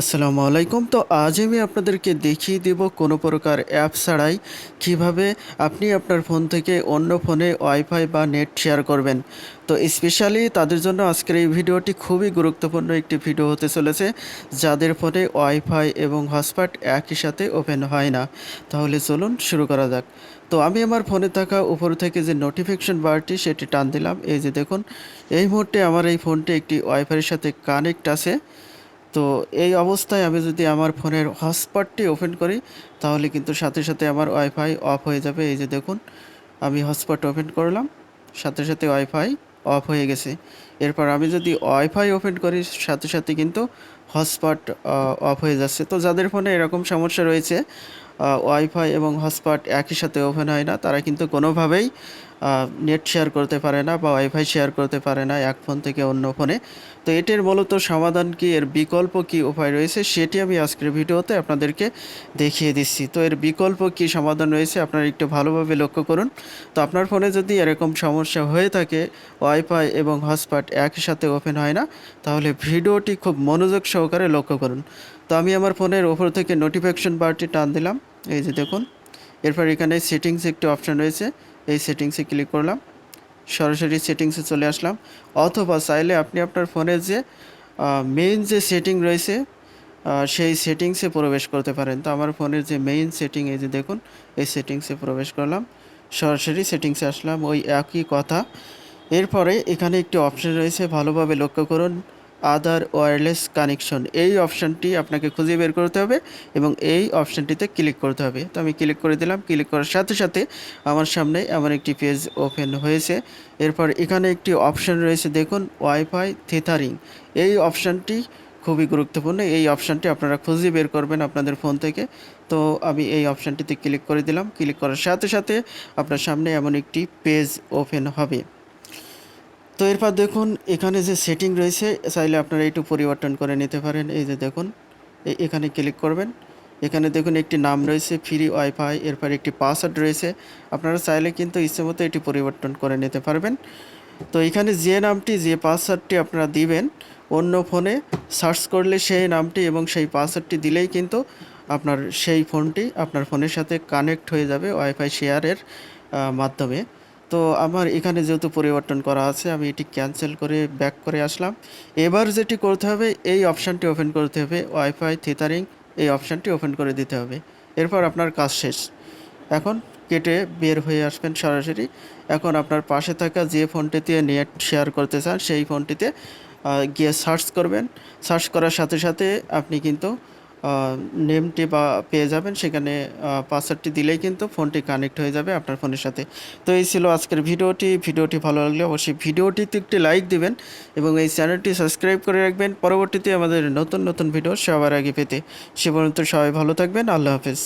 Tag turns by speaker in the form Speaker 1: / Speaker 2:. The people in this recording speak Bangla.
Speaker 1: আসসালামু আলাইকুম। তো আজ আমি আপনাদেরকে দেখিয়ে দেব কোনো প্রকার অ্যাপ ছাড়াই কীভাবে আপনি আপনার ফোন থেকে অন্য ফোনে ওয়াইফাই বা নেট শেয়ার করবেন। তো স্পেশালি তাদের জন্য আজকের এই ভিডিওটি খুবই গুরুত্বপূর্ণ একটি ভিডিও হতে চলেছে, যাদের ফোনে ওয়াইফাই এবং হটস্পট একই সাথে ওপেন হয় না। তাহলে চলুন শুরু করা যাক। তো আমি আমার ফোনে থাকা উপর থেকে যে নোটিফিকেশন বারটি সেটি টান দিলাম। এই যে দেখুন, এই মুহূর্তে আমার এই ফোনটি একটি ওয়াইফাইয়ের সাথে কানেক্ট আছে। তো এই অবস্থায় আমি যদি আমার ফোনের হটস্পটটি ওপেন করি, তাহলে কিন্তু সাথে সাথে আমার ওয়াইফাই অফ হয়ে যাবে। এই যে দেখুন, আমি হটস্পট ওপেন করলাম, সাথে সাথে ওয়াইফাই অফ হয়ে গেছে। এরপর আমি যদি ওয়াইফাই ওপেন করি, সাথে সাথে কিন্তু হটস্পট অফ হয়ে যাচ্ছে। তো যাদের ফোনে এরকম সমস্যা রয়েছে ওয়াইফাই এবং হটস্পট একই সাথে ওপেন হয় না, তারা কিন্তু কোনোভাবেই নেট শেয়ার করতে পারে না বা ওয়াইফাই শেয়ার করতে পারে না এক ফোন থেকে অন্য ফোনে তো এটির মূলত সমাধান কি, এর বিকল্প কি উপায় রয়েছে সেটি আমি আজকের ভিডিওতে আপনাদেরকে দেখিয়ে দিচ্ছি। তো এর বিকল্প কি, সমাধান রয়েছে আপনারা একটু ভালোভাবে লক্ষ্য করুন। তো আপনার ফোনে যদি এরকম সমস্যা হয়ে থাকে ওয়াইফাই এবং হটস্পট একই সাথে ওপেন হয় না, তাহলে ভিডিওটি খুব মনোযোগ সহকারে লক্ষ্য করুন। তো আমি আমার ফোনের ওপর থেকে নোটিফিকেশন বারটি টান দিলাম। এই যে দেখুন এরপর এখানে সেটিংস একটি অপশান রয়েছে। এই সেটিংসে ক্লিক করলাম। সরাসরি সেটিংসে চলে আসলাম। অথবা চাইলে আপনি আপনার ফোনের যে মেইন যে সেটিং রয়েছে সেই সেটিংসে প্রবেশ করতে পারেন। তো আমার ফোনের যে মেইন সেটিং এই যে দেখুন, এই সেটিংসে প্রবেশ করলাম। সরাসরি সেটিংসে আসলাম। ওই একই কথা। এরপরে এখানে একটি অপশন রয়েছে। ভালোভাবে লক্ষ্য করুন। Other wireless connection. এই অপশানটি আপনাকে খুঁজে বের করতে হবে এবং এই অপশানটিতে ক্লিক করতে হবে। তো আমি ক্লিক করে দিলাম। ক্লিক করার সাথে সাথে আমার সামনে আমার একটি পেজ ওপেন হয়েছে। এরপর এখানে একটি অপশান রয়েছে। দেখুন, ওয়াইফাই থিথারিং। এই অপশানটি খুবই গুরুত্বপূর্ণ। এই অপশানটি আপনারা খুঁজে বের করবেন আপনাদের ফোন থেকে। তো আমি এই অপশানটিতে ক্লিক করে দিলাম। ক্লিক করার সাথে সাথে আপনার সামনে এমন একটি পেজ ওপেন হবে। তো এরপর দেখুন, এখানে যে সেটিং রয়েছে, চাইলে আপনারা একটু পরিবর্তন করে নিতে পারেন। এই যে দেখুন এখানে ক্লিক করবেন। এখানে দেখুন একটি নাম রয়েছে ফ্রি ওয়াইফাই এরপর একটি পাসওয়ার্ড রয়েছে। আপনারা চাইলে কিন্তু ইচ্ছে মতো এটি পরিবর্তন করে নিতে পারবেন। তো এখানে যে নামটি, যে পাসওয়ার্ডটি আপনারা দিবেন, অন্য ফোনে সার্চ করলে সেই নামটি এবং সেই পাসওয়ার্ডটি দিলেই কিন্তু আপনার সেই ফোনটি আপনার ফোনের সাথে কানেক্ট হয়ে যাবে ওয়াইফাই শেয়ারের মাধ্যমে। তো আমার এখানে যেহেতু পরিবর্তন করা আছে, আমি এটি ক্যান্সেল করে ব্যাক করে আসলাম। এবার যেটি করতে হবে, এই অপশানটি ওপেন করতে হবে। ওয়াইফাই থিতারিং এই অপশানটি ওপেন করে দিতে হবে। এরপর আপনার কাজ শেষ। এখন কেটে বের হয়ে আসবেন সরাসরি। এখন আপনার পাশে থাকা যে ফোনটিতে নেট শেয়ার করতে চান, সেই ফোনটিতে গিয়ে সার্চ করবেন। সার্চ করার সাথে সাথে আপনি কিন্তু নেমটি বা পেয়ে যাবেন। সেখানে পাসওয়ার্ডটি দিলেই কিন্তু ফোনটি কানেক্ট হয়ে যাবে আপনার ফোনের সাথে। তো এই ছিল আজকের ভিডিওটি। ভিডিওটি ভালো লাগলে অবশ্যই ভিডিওটিতে একটি লাইক দিবেন এবং এই চ্যানেলটি সাবস্ক্রাইব করে রাখবেন। পরবর্তীতে আমাদের নতুন নতুন ভিডিও সবার আগে পেতে। সে পর্যন্ত সবাই ভালো থাকবেন। আল্লাহ হাফেজ।